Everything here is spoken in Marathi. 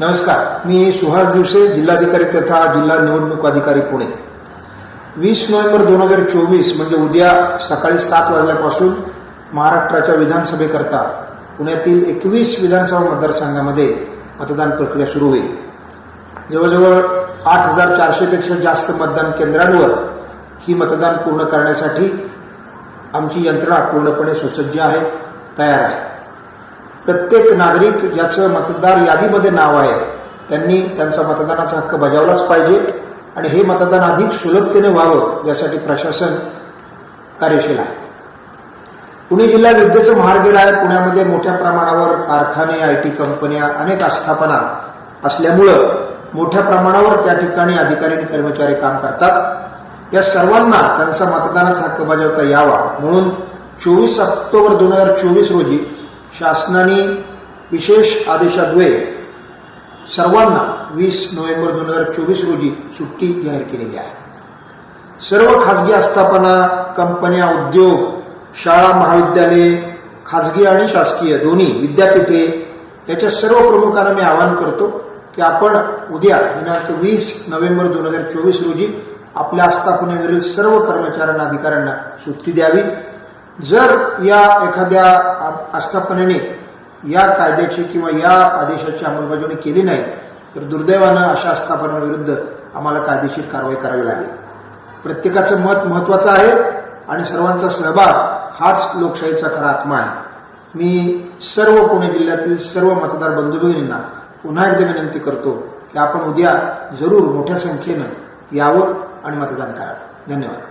नमस्कार मी सुहास दिवसे जिल्हाधिकारी तथा जिल्हा निवडणूक अधिकारी पुणे. वीस नोव्हेंबर दोन हजार चोवीस म्हणजे उद्या सकाळी सात वाजल्यापासून महाराष्ट्राच्या विधानसभेकरता पुण्यातील एकवीस विधानसभा मतदारसंघामध्ये मतदान प्रक्रिया सुरू होईल. जवळजवळ आठ हजार चारशेपेक्षा जास्त मतदान केंद्रांवर ही मतदान पूर्ण करण्यासाठी आमची यंत्रणा पूर्णपणे सुसज्ज आहे तयार आहे. प्रत्येक नागरिक ज्याचं मतदार यादीमध्ये नाव आहे. त्यांनी त्यांचा मतदानाचा हक्क बजावलाच पाहिजे आणि हे मतदान अधिक सुलभतेने व्हावं यासाठी प्रशासन कार्यशील आहे. पुणे जिल्हा विद्येचं महारगेल आहे पुण्यामध्ये मोठ्या प्रमाणावर कारखाने आय टी कंपन्या अनेक आस्थापना असल्यामुळं मोठ्या प्रमाणावर त्या ठिकाणी अधिकारी आणि कर्मचारी काम करतात. या सर्वांना त्यांचा मतदानाचा हक्क बजावता यावा म्हणून चोवीस ऑक्टोबर दोन हजार चोवीस रोजी शासनाने विशेष आदेशाद्वये सर्वांना वीस नोव्हेंबर दोन हजार चोवीस रोजी सुट्टी जाहीर केलेली आहे. सर्व खासगी आस्थापना कंपन्या उद्योग शाळा महाविद्यालये खासगी आणि शासकीय दोन्ही विद्यापीठे याच्या सर्व प्रमुखांना मी आवाहन करतो की आपण उद्या दिनांक वीस नोव्हेंबर दोन हजार चोवीस रोजी आपल्या आस्थापनेवरील सर्व कर्मचाऱ्यांना अधिकाऱ्यांना सुट्टी द्यावी. जर या एखाद्या आस्थापनेने या कायद्याची किंवा या आदेशाची अंमलबजावणी केली नाही तर दुर्दैवानं अशा आस्थापनाविरुद्ध आम्हाला कायदेशीर कारवाई करावी लागेल. प्रत्येकाचं मत महत्वाचं आहे आणि सर्वांचा सहभाग हाच लोकशाहीचा खरा आत्मा आहे. मी सर्व पुणे जिल्ह्यातील सर्व मतदार बंधू भगिनींना पुन्हा एकदा विनंती करतो की आपण उद्या जरूर मोठ्या संख्येनं यावं आणि मतदान करावं. धन्यवाद.